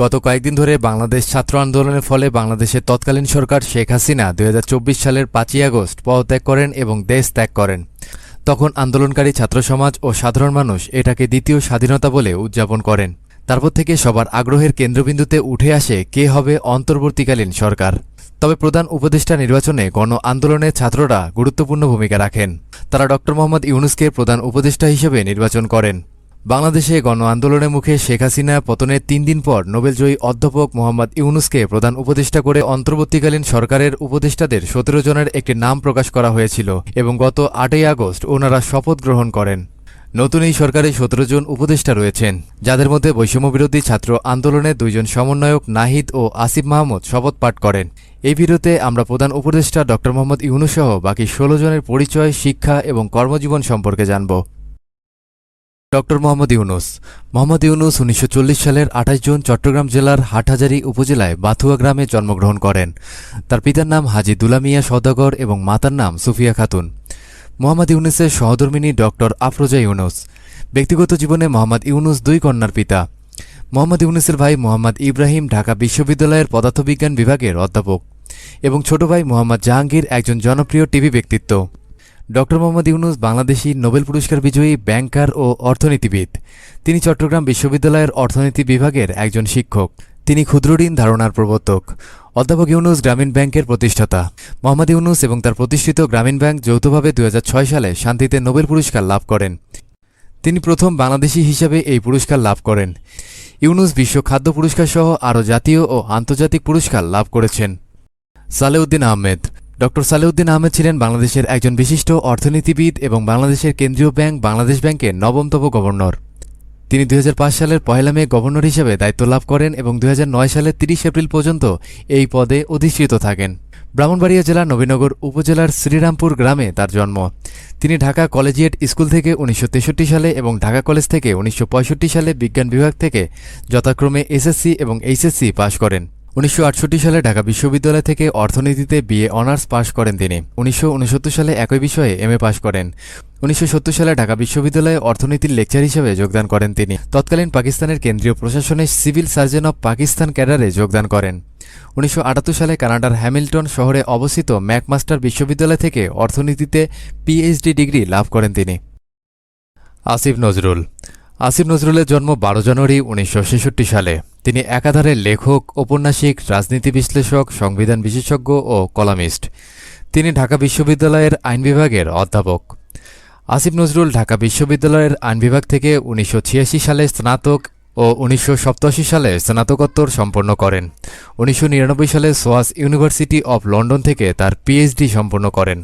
গত কয়েকদিন ধরে বাংলাদেশ ছাত্র আন্দোলনের ফলে বাংলাদেশের তৎকালীন সরকার শেখ হাসিনা দুই হাজার চব্বিশ সালের পাঁচই আগস্ট পদত্যাগ করেন এবং দেশ ত্যাগ করেন। তখন আন্দোলনকারী ছাত্র সমাজ ও সাধারণ মানুষ এটাকে দ্বিতীয় স্বাধীনতা বলে উদযাপন করেন। তারপর থেকে সবার আগ্রহের কেন্দ্রবিন্দুতে উঠে আসে কে হবে অন্তর্বর্তীকালীন সরকার। তবে প্রধান উপদেষ্টা নির্বাচনে গণ আন্দোলনের ছাত্ররা গুরুত্বপূর্ণ ভূমিকা রাখেন। তারা ড মোহাম্মদ ইউনুসকে প্রধান উপদেষ্টা হিসেবে নির্বাচন করেন। বাংলাদেশে গণ আন্দোলনের মুখে শেখ হাসিনা পতনের তিন দিন পর নোবেলজয়ী অধ্যাপক মোহাম্মদ ইউনুসকে প্রধান উপদেষ্টা করে অন্তর্বর্তীকালীন সরকারের উপদেষ্টাদের সতেরো জনের একটি নাম প্রকাশ করা হয়েছিল এবং গত আটই আগস্ট ওনারা শপথ গ্রহণ করেন। নতুন এই সরকারে সতেরো জন উপদেষ্টা রয়েছেন, যাদের মধ্যে বৈষম্যবিরোধী ছাত্র আন্দোলনের দুইজন সমন্বয়ক নাহিদ ও আসিফ মাহমুদ শপথ পাঠ করেন। এই ভিডিওতে আমরা প্রধান উপদেষ্টা ড মোহাম্মদ ইউনুসহ বাকি ষোলো জনের পরিচয়, শিক্ষা এবং কর্মজীবন সম্পর্কে জানব। ডক্টর মোহাম্মদ ইউনুস। মোহাম্মদ ইউনুস উনিশশো চল্লিশ সালের আঠাশ জুন চট্টগ্রাম জেলার হাটহাজারী উপজেলায় বাথুয়া গ্রামে জন্মগ্রহণ করেন। তার পিতার নাম হাজি দুলামিয়া সওদাগর এবং মাতার নাম সুফিয়া খাতুন। মোহাম্মদ ইউনুসের সহধর্মিনী ডক্টর আফরোজা ইউনুস। ব্যক্তিগত জীবনে মোহাম্মদ ইউনুস দুই কন্যার পিতা। মোহাম্মদ ইউনুসের ভাই মোহাম্মদ ইব্রাহিম ঢাকা বিশ্ববিদ্যালয়ের পদার্থবিজ্ঞান বিভাগের অধ্যাপক এবং ছোট ভাই মোহাম্মদ জাহাঙ্গীর একজন জনপ্রিয় টিভি ব্যক্তিত্ব। ডক্টর মোহাম্মদ ইউনুস বাংলাদেশি নোবেল পুরস্কার বিজয়ী ব্যাংকার ও অর্থনীতিবিদ। তিনি চট্টগ্রাম বিশ্ববিদ্যালয়ের অর্থনীতি বিভাগের একজন শিক্ষক। তিনি ক্ষুদ্রঋণ ধারণার প্রবর্তক। অধ্যাপক ইউনুস গ্রামীণ ব্যাংকের প্রতিষ্ঠাতা। মোহাম্মদ ইউনুস এবং তার প্রতিষ্ঠিত গ্রামীণ ব্যাংক যৌথভাবে দু হাজার ছয় সালে শান্তিতে নোবেল পুরস্কার লাভ করেন। তিনি প্রথম বাংলাদেশি হিসাবে এই পুরস্কার লাভ করেন। ইউনুস বিশ্ব খাদ্য পুরস্কার সহ আরও জাতীয় ও আন্তর্জাতিক পুরস্কার লাভ করেছেন। সালেউদ্দিন আহমেদ ডক্টর সালেউদ্দিন আহমেদ ছিলেন বাংলাদেশের একজন বিশিষ্ট অর্থনীতিবিদ এবং বাংলাদেশের কেন্দ্রীয় ব্যাংক বাংলাদেশ ব্যাংকের নবমতম গভর্নর। তিনি দুই হাজার পাঁচ সালের পয়লা মে গভর্নর হিসেবে দায়িত্ব লাভ করেন এবং দুই হাজার নয় সালের তিরিশ এপ্রিল পর্যন্ত এই পদে অধিষ্ঠিত থাকেন। ব্রাহ্মণবাড়িয়া জেলার নবীনগর উপজেলার শ্রীরামপুর গ্রামে তার জন্ম। তিনি ঢাকা কলেজিয়েট স্কুল থেকে উনিশশো তেষট্টি সালে এবং ঢাকা কলেজ থেকে উনিশশো পঁয়ষট্টি সালে বিজ্ঞান বিভাগ থেকে যথাক্রমে এসএসসি এবং এইচএসসি পাশ করেন। উনিশশো আটষট্টি সালে ঢাকা বিশ্ববিদ্যালয় থেকে অর্থনীতিতে বিএ অনার্স পাশ করেন তিনি। উনিশশো উনসত্তর সালে একই বিষয়ে এমএ পাশ করেন। উনিশশো সত্তর সালে ঢাকা বিশ্ববিদ্যালয়ে অর্থনীতির লেকচার হিসেবে যোগদান করেন তিনি। তৎকালীন পাকিস্তানের কেন্দ্রীয় প্রশাসনে সিভিল সার্জন অব পাকিস্তান ক্যাডারে যোগদান করেন। উনিশশো আটাত্তর সালে কানাডার হ্যামিল্টন শহরে অবস্থিত ম্যাকমাস্টার বিশ্ববিদ্যালয় থেকে অর্থনীতিতে পিএইচডি ডিগ্রি লাভ করেন তিনি। আসিফ নজরুল। আসিফ নজরুলের জন্ম বারো জানুয়ারি উনিশশো ছেষট্টি সালে। তিনি একাধারে লেখক, ঔপন্যাসিক, রাজনীতি বিশ্লেষক, সংবিধান বিশেষজ্ঞ ও কলামিস্ট। তিনি ঢাকা বিশ্ববিদ্যালয়ের আইন বিভাগের অধ্যাপক। আসিফ নজরুল ঢাকা বিশ্ববিদ্যালয়ের আইন বিভাগ থেকে উনিশশো ছিয়াশি সালে স্নাতক ও উনিশশো সালে স্নাতকোত্তর সম্পন্ন করেন। উনিশশো নিরানব্বই সালে সোয়াস ইউনিভার্সিটি অব লন্ডন থেকে তার পিএইচডি সম্পন্ন করেন।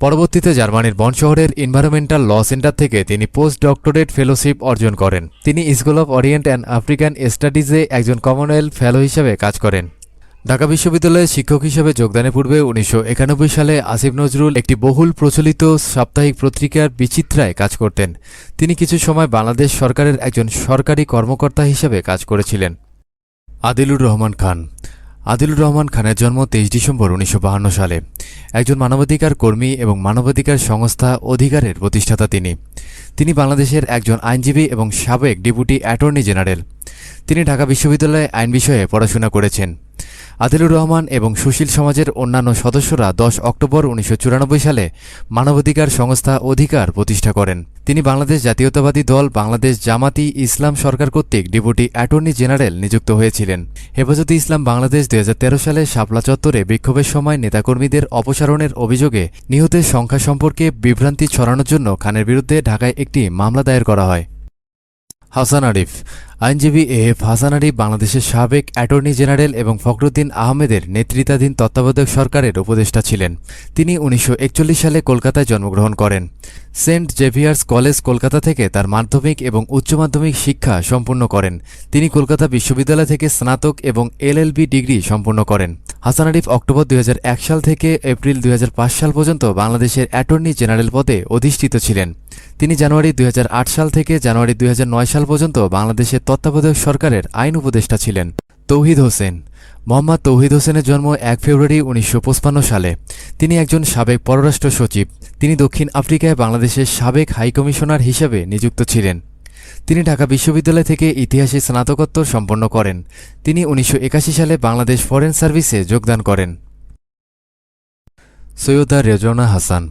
পরবর্তীতে জার্মানির বন শহরের এনভায়রনমেন্টাল ল সেন্টার থেকে তিনি পোস্ট ডক্টরেট ফেলোশিপ অর্জন করেন। তিনি school of Oriental and African স্টাডিজে একজন কমনওয়েলথ ফেলো হিসেবে কাজ করেন। ঢাকা বিশ্ববিদ্যালয়ে শিক্ষক হিসেবে যোগদানের পূর্বে উনিশশো একানব্বই সালে আসিফ নজরুল একটি বহুল প্রচলিত সাপ্তাহিক পত্রিকার বিচিত্রায় কাজ করতেন। তিনি কিছু সময় বাংলাদেশ সরকারের একজন সরকারি কর্মকর্তা হিসেবে কাজ করেছিলেন। আদিলুর রহমান খান আদিলুর রহমান খানের জন্ম তেইশ ডিসেম্বর উনিশশো সালে। একজন মানবাধিকার কর্মী এবং মানবাধিকার সংস্থা অধিকারের প্রতিষ্ঠাতা তিনি। তিনি বাংলাদেশের একজন আইনজীবী এবং সাবেক ডেপুটি অ্যাটর্নি জেনারেল। তিনি ঢাকা বিশ্ববিদ্যালয়ে আইন বিষয়ে পড়াশোনা করেছেন। আদিলুর রহমান এবং সুশীল সমাজের অন্যান্য সদস্যরা দশ অক্টোবর উনিশশো চুরানব্বই সালে মানবাধিকার সংস্থা অধিকার প্রতিষ্ঠা করেন। তিনি বাংলাদেশ জাতীয়তাবাদী দল বাংলাদেশ জামাতি ইসলাম সরকার কর্তৃক ডেপুটি অ্যাটর্নি জেনারেল নিযুক্ত হয়েছিলেন। হেফাজতে ইসলাম বাংলাদেশ দুই হাজার তেরো সালে শাপলা চত্বরে বিক্ষোভের সময় নেতাকর্মীদের অপসারণের অভিযোগে নিহতের সংখ্যা সম্পর্কে বিভ্রান্তি ছড়ানোর জন্য খানের বিরুদ্ধে ঢাকায় একটি মামলা দায়ের করা হয়। হাসান আরিফ। আইনজীবী এফ হাসান আরিফ বাংলাদেশের সাবেক অ্যাটর্নি জেনারেল এবং ফখরুদ্দিন আহমেদের নেতৃত্বাধীন তত্ত্বাবধায়ক সরকারের উপদেষ্টা ছিলেন। তিনি উনিশশো একচল্লিশ সালে কলকাতায় জন্মগ্রহণ করেন। সেন্ট জেভিয়ার্স কলেজ কলকাতা থেকে তার মাধ্যমিক এবং উচ্চ মাধ্যমিক শিক্ষা সম্পূর্ণ করেন। তিনি কলকাতা বিশ্ববিদ্যালয় থেকে স্নাতক এবং এলএলবি ডিগ্রি সম্পূর্ণ করেন। হাসান আরিফ অক্টোবর দুই হাজার এক সাল থেকে এপ্রিল দুই হাজার পাঁচ সাল পর্যন্ত বাংলাদেশের অ্যাটর্নি জেনারেল পদে অধিষ্ঠিত ছিলেন। তিনি জানুয়ারি দুই হাজার আট সাল থেকে জানুয়ারি দুই হাজার নয় সাল পর্যন্ত বাংলাদেশের তত্ত্বাবধায়ক সরকারের আইন উপদেষ্টা ছিলেন, তৌহিদ হোসেন। মোহাম্মদ তৌহিদ হোসেনের জন্ম এক ফেব্রুয়ারি উনিশশো সালে। তিনি একজন সাবেক পররাষ্ট্র সচিব। তিনি দক্ষিণ আফ্রিকায় বাংলাদেশের সাবেক হাইকমিশনার হিসেবে নিযুক্ত ছিলেন। তিনি ঢাকা বিশ্ববিদ্যালয় থেকে ইতিহাসে স্নাতকোত্তর সম্পন্ন করেন। তিনি উনিশশো একাশি সালে বাংলাদেশ ফরেন সার্ভিসে যোগদান করেন। সৈয়দা রেজনা হাসান।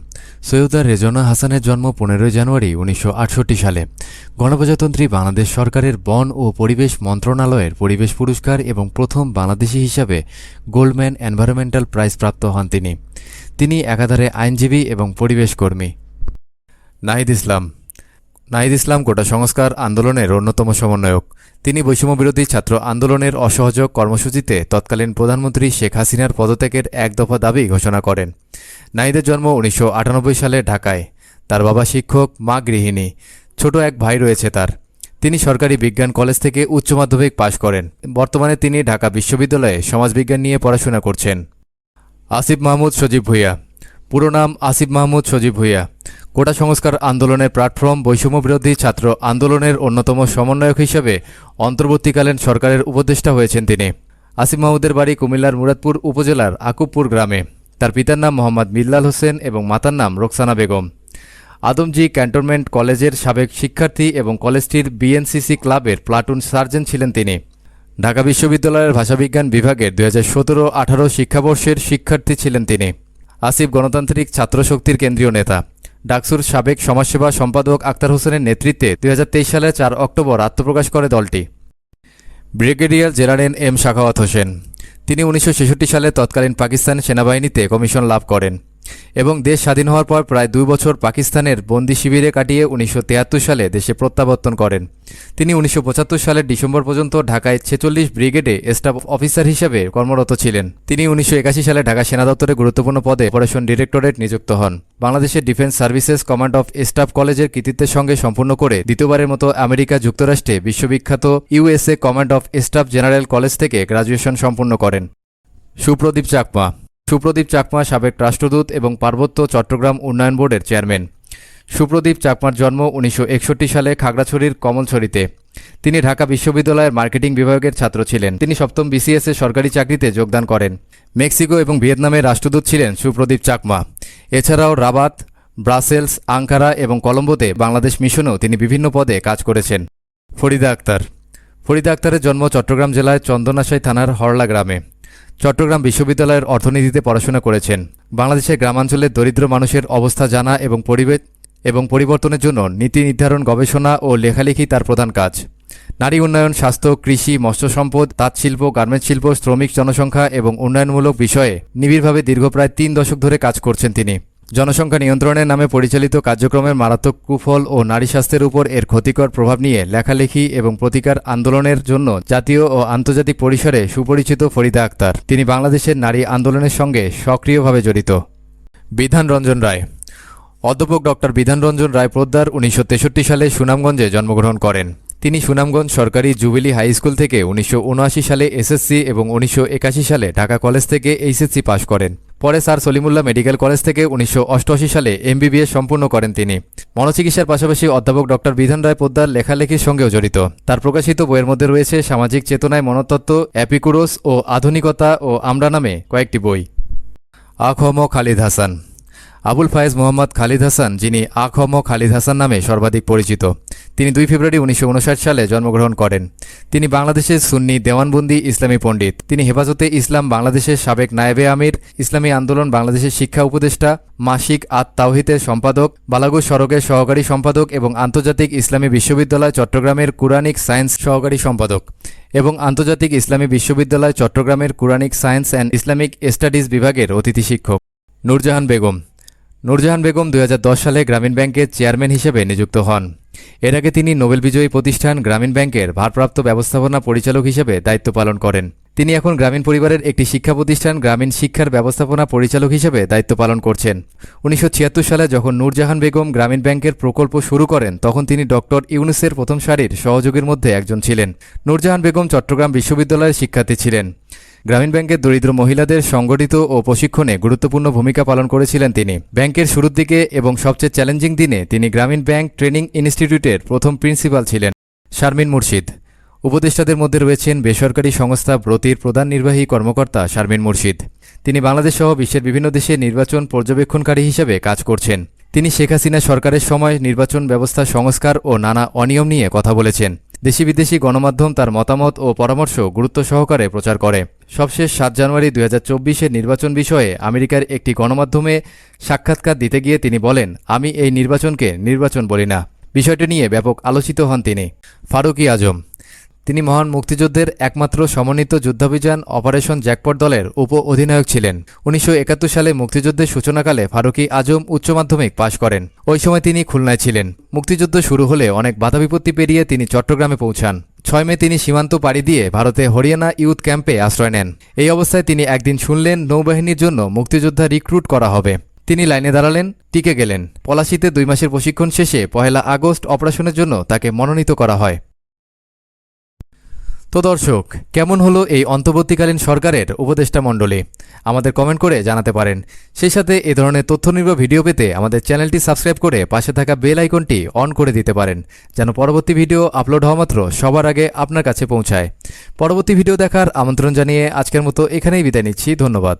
সৈয়দা রেজনা হাসানের জন্ম পনেরোই জানুয়ারি উনিশশো আটষট্টি সালে। গণপ্রজাতন্ত্রী বাংলাদেশ সরকারের বন ও পরিবেশ মন্ত্রণালয়ের পরিবেশ পুরস্কার এবং প্রথম বাংলাদেশি হিসাবে গোল্ডম্যান এনভায়রনমেন্টাল প্রাইজ প্রাপ্ত হন তিনি। তিনি একাধারে আইনজীবী এবং পরিবেশকর্মী নাহিদ ইসলাম নাহিদ ইসলাম কোটা সংস্কার আন্দোলনের অন্যতম সমন্বয়ক। তিনি বৈষম্যবিরোধী ছাত্র আন্দোলনের অসহযোগ কর্মসূচিতে তৎকালীন প্রধানমন্ত্রী শেখ হাসিনার পদত্যাগের এক দফা দাবি ঘোষণা করেন। নাহিদের জন্ম উনিশশো আটানব্বই সালে ঢাকায়। তার বাবা শিক্ষক, মা গৃহিণী। ছোট এক ভাই রয়েছে তার। তিনি সরকারি বিজ্ঞান কলেজ থেকে উচ্চ মাধ্যমিক পাশ করেন। বর্তমানে তিনি ঢাকা বিশ্ববিদ্যালয়ে সমাজবিজ্ঞান নিয়ে পড়াশোনা করছেন। আসিফ মাহমুদ সজীব ভুইয়া। পুরো নাম আসিফ মাহমুদ সজীব ভুইয়া। কোটা সংস্কার আন্দোলনের প্ল্যাটফর্ম বৈষম্যবিরোধী ছাত্র আন্দোলনের অন্যতম সমন্বয়ক হিসেবে অন্তর্বর্তীকালীন সরকারের উপদেষ্টা হয়েছেন তিনি। আসিফ মাহমুদের বাড়ি কুমিল্লার মুরাদপুর উপজেলার আকুবপুর গ্রামে। তার পিতার নাম মোহাম্মদ মিল্লাল হোসেন এবং মাতার নাম রোকসানা বেগম। আদমজি ক্যান্টনমেন্ট কলেজের সাবেক শিক্ষার্থী এবং কলেজটির বিএনসিসি ক্লাবের প্লাটুন সার্জেন্ট ছিলেন তিনি। ঢাকা বিশ্ববিদ্যালয়ের ভাষাবিজ্ঞান বিভাগের দুই হাজার সতেরো আঠারো শিক্ষাবর্ষের শিক্ষার্থী ছিলেন তিনি। আসিফ গণতান্ত্রিক ছাত্রশক্তির কেন্দ্রীয় নেতা। ডাকসুর সাবেক সমাজসেবা সম্পাদক আক্তার হোসেনের নেতৃত্বে দুই হাজার তেইশ সালে চার অক্টোবর আত্মপ্রকাশ করে দলটি। Brigadier general M Sakhawat Hossain. তিনি উনিশশো ছেষট্টি সালে তৎকালীন পাকিস্তান সেনাবাহিনীতে কমিশন লাভ করেন। এবং দেশ স্বাধীন হওয়ার পর প্রায় দুই বছর পাকিস্তানের বন্দি শিবিরে কাটিয়ে উনিশশো তিয়াত্তর সালে দেশে প্রত্যাবর্তন করেন। তিনি উনিশশো পঁচাত্তর সালের ডিসেম্বর পর্যন্ত ঢাকায় ছেচল্লিশ ব্রিগেডে স্টাফ অফিসার হিসেবে কর্মরত ছিলেন। তিনি উনিশশো একাশি সালে ঢাকা সেনা দপ্তরে গুরুত্বপূর্ণ পদে অপারেশন ডিরেক্টরেট নিযুক্ত হন। বাংলাদেশের defence services command of staff কলেজের কৃতিত্বের সঙ্গে সম্পূর্ণ করে দ্বিতীয়বারের মতো আমেরিকা যুক্তরাষ্ট্রে বিশ্ববিখ্যাত USA command of staff general college থেকে গ্রাজুয়েশন সম্পূর্ণ করেন। সুপ্রদীপ চাকমা সুপ্রদীপ চাকমা সাবেক রাষ্ট্রদূত এবং পার্বত্য চট্টগ্রাম উন্নয়ন বোর্ডের চেয়ারম্যান। সুপ্রদীপ চাকমার জন্ম উনিশশো একষট্টি সালে খাগড়াছড়ির কমলছড়িতে। তিনি ঢাকা বিশ্ববিদ্যালয়ের মার্কেটিং বিভাগের ছাত্র ছিলেন। তিনি সপ্তম বিসিএসে সরকারি চাকরিতে যোগদান করেন। মেক্সিকো এবং ভিয়েতনামের রাষ্ট্রদূত ছিলেন সুপ্রদীপ চাকমা। এছাড়াও রাবাত, ব্রাসেলস, আঙ্কারা এবং কলম্বোতে বাংলাদেশ মিশনেও তিনি বিভিন্ন পদে কাজ করেছেন। ফরিদা আক্তার। ফরিদা আক্তারের জন্ম চট্টগ্রাম জেলায় চন্দনাশাই থানার হরলা গ্রামে। চট্টগ্রাম বিশ্ববিদ্যালয়ের অর্থনীতিতে পড়াশোনা করেছেন। বাংলাদেশের গ্রামাঞ্চলে দরিদ্র মানুষের অবস্থা জানা এবং পরিবেশ এবং পরিবর্তনের জন্য নীতি নির্ধারণ, গবেষণা ও লেখালেখি তার প্রধান কাজ। নারী উন্নয়ন, স্বাস্থ্য, কৃষি মৎস্য সম্পদ তাঁত শিল্প গার্মেন্টস শিল্প, শ্রমিক জনসংখ্যা এবং উন্নয়নমূলক বিষয়ে নিবিড়ভাবে দীর্ঘ প্রায় তিন দশক ধরে কাজ করছেন তিনি। জনসংখ্যা নিয়ন্ত্রণের নামে পরিচালিত কার্যক্রমের মারাত্মক কুফল ও নারী স্বাস্থ্যের উপর এর ক্ষতিকর প্রভাব নিয়ে লেখালেখি এবং প্রতিকার আন্দোলনের জন্য জাতীয় ও আন্তর্জাতিক পরিসরে সুপরিচিত ফরিদা আক্তার। তিনি বাংলাদেশের নারী আন্দোলনের সঙ্গে সক্রিয়ভাবে জড়িত। বিধান রঞ্জন রায়। অধ্যাপক ডক্টর বিধান রঞ্জন রায় পোদ্দার উনিশশো তেষট্টি সালে সুনামগঞ্জে জন্মগ্রহণ করেন। তিনি সুনামগঞ্জ সরকারি জুবিলি হাই স্কুল থেকে উনিশশো উনআশি সালে এসএসসি এবং উনিশশো একাশি সালে ঢাকা কলেজ থেকে এইচএসসি পাশ করেন। পরে স্যার সলিমুল্লাহ মেডিকেল কলেজ থেকে উনিশশো অষ্টআশি সালে এমবিবিএস সম্পূর্ণ করেন তিনি। মনোচিকিৎসার পাশাপাশি অধ্যাপক ডক্টর বিধান রায় পোদ্দার লেখালেখির সঙ্গেও জড়িত। তার প্রকাশিত বইয়ের মধ্যে রয়েছে সামাজিক চেতনায় মনতত্ত্ব, অ্যাপিকুরোস ও আধুনিকতা ও আমরা নামে কয়েকটি বই। আখম খালিদ হাসান। আবুল ফায়েজ মোহাম্মদ খালিদ হাসান, যিনি আখম খালিদ হাসান নামে সর্বাধিক পরিচিত। তিনি দুই ফেব্রুয়ারি উনিশশো উনষাট সালে জন্মগ্রহণ করেন। তিনি বাংলাদেশের সুন্নি দেওয়ানবন্দি ইসলামী পণ্ডিত। তিনি হেফাজতে ইসলাম বাংলাদেশের সাবেক নায়েবে আমির, ইসলামী আন্দোলন বাংলাদেশের শিক্ষা উপদেষ্টা, মাসিক আত তাওহিদের সম্পাদক বালাগুজ সড়কের সহকারী সম্পাদক এবং আন্তর্জাতিক ইসলামী বিশ্ববিদ্যালয় চট্টগ্রামের কুরানিক সায়েন্স সহকারী সম্পাদক এবং আন্তর্জাতিক ইসলামী বিশ্ববিদ্যালয় চট্টগ্রামের Quranic science and Islamic studies বিভাগের অতিথি শিক্ষক। নূরজাহান বেগম নূরজাহান বেগম দুই হাজার দশ সালে গ্রামীণ ব্যাংকের চেয়ারম্যান হিসেবে নিযুক্ত হন। এর আগে তিনি নোবেল বিজয়ী প্রতিষ্ঠান গ্রামীণ ব্যাংকের ভারপ্রাপ্ত ব্যবস্থাপনা পরিচালক হিসেবে দায়িত্ব পালন করেন। তিনি এখন গ্রামীণ পরিবারের একটি শিক্ষা প্রতিষ্ঠান গ্রামীণ শিক্ষার ব্যবস্থাপনা পরিচালক হিসেবে দায়িত্ব পালন করছেন। উনিশশো ছিয়াত্তর সালে যখন নূরজাহান বেগম গ্রামীণ ব্যাংকের প্রকল্প শুরু করেন, তখন তিনি ডক্টর ইউনুসের প্রথম সারির সহযোগীর মধ্যে একজন ছিলেন। নূরজাহান বেগম চট্টগ্রাম বিশ্ববিদ্যালয়ের শিক্ষার্থী ছিলেন। গ্রামীণ ব্যাংকের দরিদ্র মহিলাদের সংগঠিত ও প্রশিক্ষণে গুরুত্বপূর্ণ ভূমিকা পালন করেছিলেন তিনি। ব্যাংকের শুরুর দিকে এবং সবচেয়ে চ্যালেঞ্জিং দিনে তিনি গ্রামীণ ব্যাংক ট্রেনিং ইনস্টিটিউটের প্রথম প্রিন্সিপাল ছিলেন, শারমিন মুর্শিদ। উপদেষ্টাদের মধ্যে রয়েছেন বেসরকারি সংস্থা ব্রতির প্রধান নির্বাহী কর্মকর্তা শারমিন মুর্শিদ। তিনি বাংলাদেশ সহ বিশ্বের বিভিন্ন দেশে নির্বাচন পর্যবেক্ষণকারী হিসেবে কাজ করছেন। তিনি শেখ হাসিনা সরকারের সময় নির্বাচন ব্যবস্থা সংস্কার ও নানা অনিয়ম নিয়ে কথা বলেছেন। দেশি বিদেশি গণমাধ্যম তার মতামত ও পরামর্শ গুরুত্ব সহকারে প্রচার করে। সবশেষ সাত জানুয়ারি দুই হাজার চব্বিশের নির্বাচন বিষয়ে আমেরিকার একটি গণমাধ্যমে সাক্ষাৎকার দিতে গিয়ে তিনি বলেন, আমি এই নির্বাচনকে নির্বাচন বলি না। বিষয়টি নিয়ে ব্যাপক আলোচিত হন তিনি। ফারুকি আজম তিনি মহান মুক্তিযুদ্ধের একমাত্র সমন্বিত যুদ্ধাভিযান অপারেশন জ্যাকপট দলের উপ অধিনায়ক ছিলেন। উনিশশো একাত্তর সালে মুক্তিযুদ্ধের সূচনাকালে ফারুকি আজম উচ্চ মাধ্যমিক পাশ করেন। ওই সময় তিনি খুলনায় ছিলেন। মুক্তিযুদ্ধ শুরু হলে অনেক বাধা বিপত্তি পেরিয়ে তিনি চট্টগ্রামে পৌঁছান। ছয় মে তিনি সীমান্ত পাড়ি দিয়ে ভারতে হরিয়ানা ইউথ ক্যাম্পে আশ্রয় নেন। এই অবস্থায় তিনি একদিন শুনলেন নৌবাহিনীর জন্য মুক্তিযোদ্ধা রিক্রুট করা হবে। তিনি লাইনে দাঁড়ালেন, টিকে গেলেন। পলাশিতে দুই মাসের প্রশিক্ষণ শেষে পহেলা আগস্ট অপারেশনের জন্য তাকে মনোনীত করা হয়। তো দর্শক, কেমন হলো এই অন্তর্বর্তীকালীন সরকারের উপদেষ্টা মণ্ডলী? আমাদের কমেন্ট করে জানাতে পারেন। সেই সাথে এ ধরনের তথ্য নির্ভর ভিডিও পেতে আমাদের চ্যানেলটি সাবস্ক্রাইব করে পাশে থাকা বেল আইকনটি অন করে দিতে পারেন, যেন পরবর্তী ভিডিও আপলোড হওয়া মাত্র সবার আগে আপনার কাছে পৌঁছায়। পরবর্তী ভিডিও দেখার আমন্ত্রণ জানিয়ে আজকের মতো এখানেই বিদায় নিচ্ছি। ধন্যবাদ।